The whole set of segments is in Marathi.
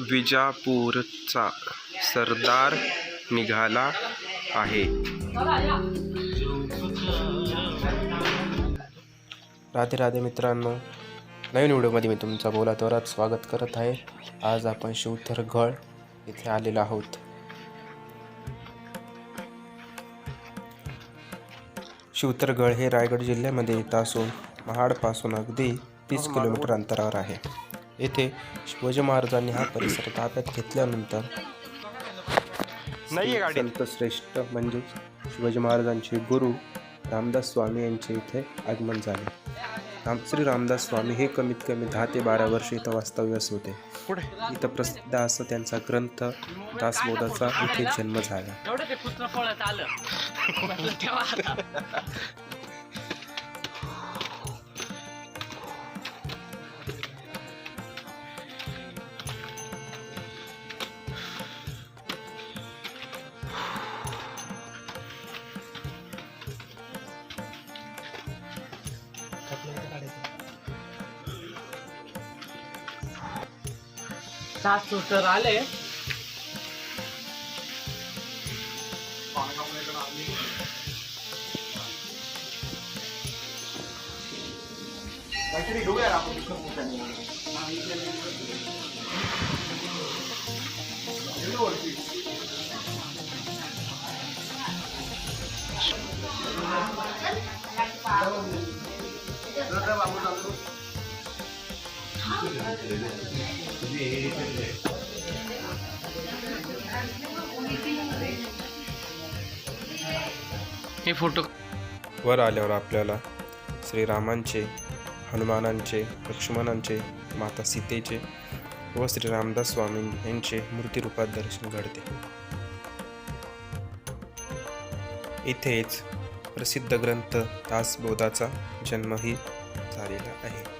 विजापूरचा सरदार निघाला आहे. राधे राधे मित्रांनो नवीन व्हिडिओमध्ये मी तुमचा बोला तोरात स्वागत करत आहे. आज आपण शिवथरगड इथे आलेलो आहोत. शिवतरगड हे रायगड जिल्ह्यामध्ये येत असून महाडपासून अगदी तीस किलोमीटर अंतरावर आहे. येथे शिवाजी महाराजांनी हा परिसर ताब्यात घेतल्यानंतर नाहीये गाडी. संत श्रेष्ठ म्हणजे शिवाजी महाराजांचे गुरु रामदास स्वामी यांचे इथे आगमन झाले. राम श्री रामदास स्वामी हे कमीत कमी दहा ते बारा वर्ष इथं वास्तव्यास होते. इथं प्रसिद्ध असं त्यांचा ग्रंथ दासबोधाचा इथे जन्म झाला. पुत्र पळत आलं. म्हटलं ठेवा आता. सासू तर आले हे फोटो वर आल्यावर आपल्याला श्रीरामांचे हनुमानांचे लक्ष्मणांचे माता सीतेचे व श्री रामदास स्वामी यांचे मूर्तिरूपात दर्शन घडते. इथेच प्रसिद्ध ग्रंथ दासबोधाचा जन्मही झालेला आहे.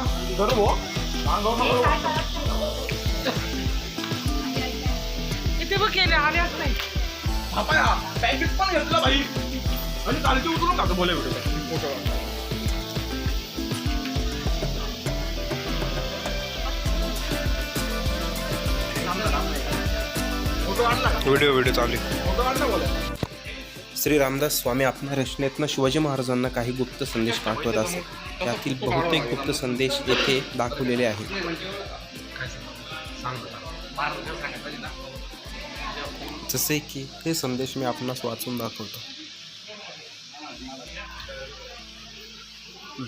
मिटून घे वीज खाल्ली ना वीज खाल्ली ना. किती बघ केले आले असते पॅकेट पण घेतला भाई आणि चालती उतरून टाकतो बोले आणला का? व्हिडिओ व्हिडिओ चालू आहे. फोटो आणला बोले. श्री रामदास स्वामी आपल्या रचनेतनं शिवाजी महाराजांना काही गुप्त संदेश पाठवत असत त्यातील बहुतेक गुप्त संदेश येथे दाखवलेले आहेत. जसे की हे संदेश मी आपणास वाचून दाखवतो.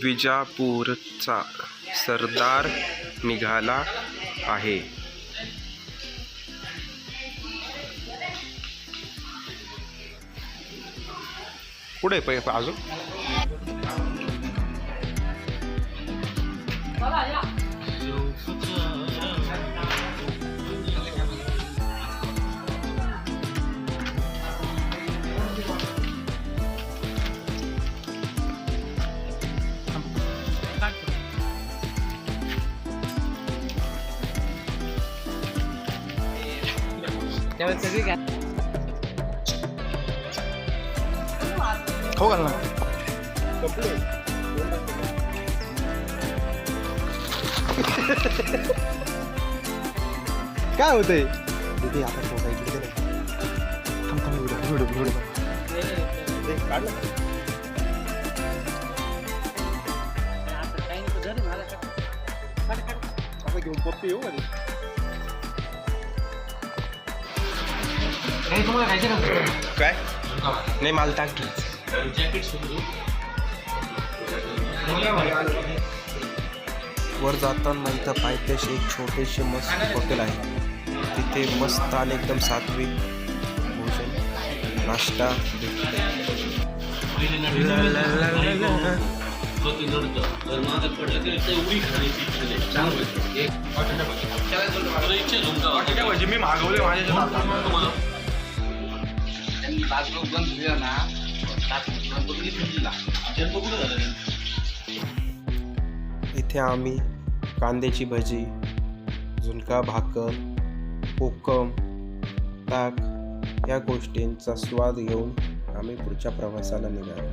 विजापूरचा सरदार निघाला आहे. पुढे पै अजून? त्यावेळेस सगळी काय खाऊ घाल ना. काय होतंय? दीदी आता फोटो इकडे दे ना. व्हिडिओ व्हिडिओ आता घेऊन पप्पी येऊ आणि काही तुम्हाला खायचं का? काय? नाही मला टाक की. जॅकेट वर जाताना इथं पायथ्याशी एक छोटेसे मस्त हॉटेल आहे. तिथे मस्त आणि एकदम सात्विक भोजन नाश्ता मी मागवले माझ्या इथे आम्ही कांद्याची भजी झुणका भाकर कोकम ताक या गोष्टींचा स्वाद घेऊन आम्ही पुढच्या प्रवासाला निघालो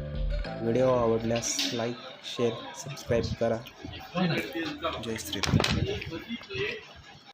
व्हिडिओ आवडल्यास लाईक शेअर सबस्क्राईब करा. जय श्रीराम.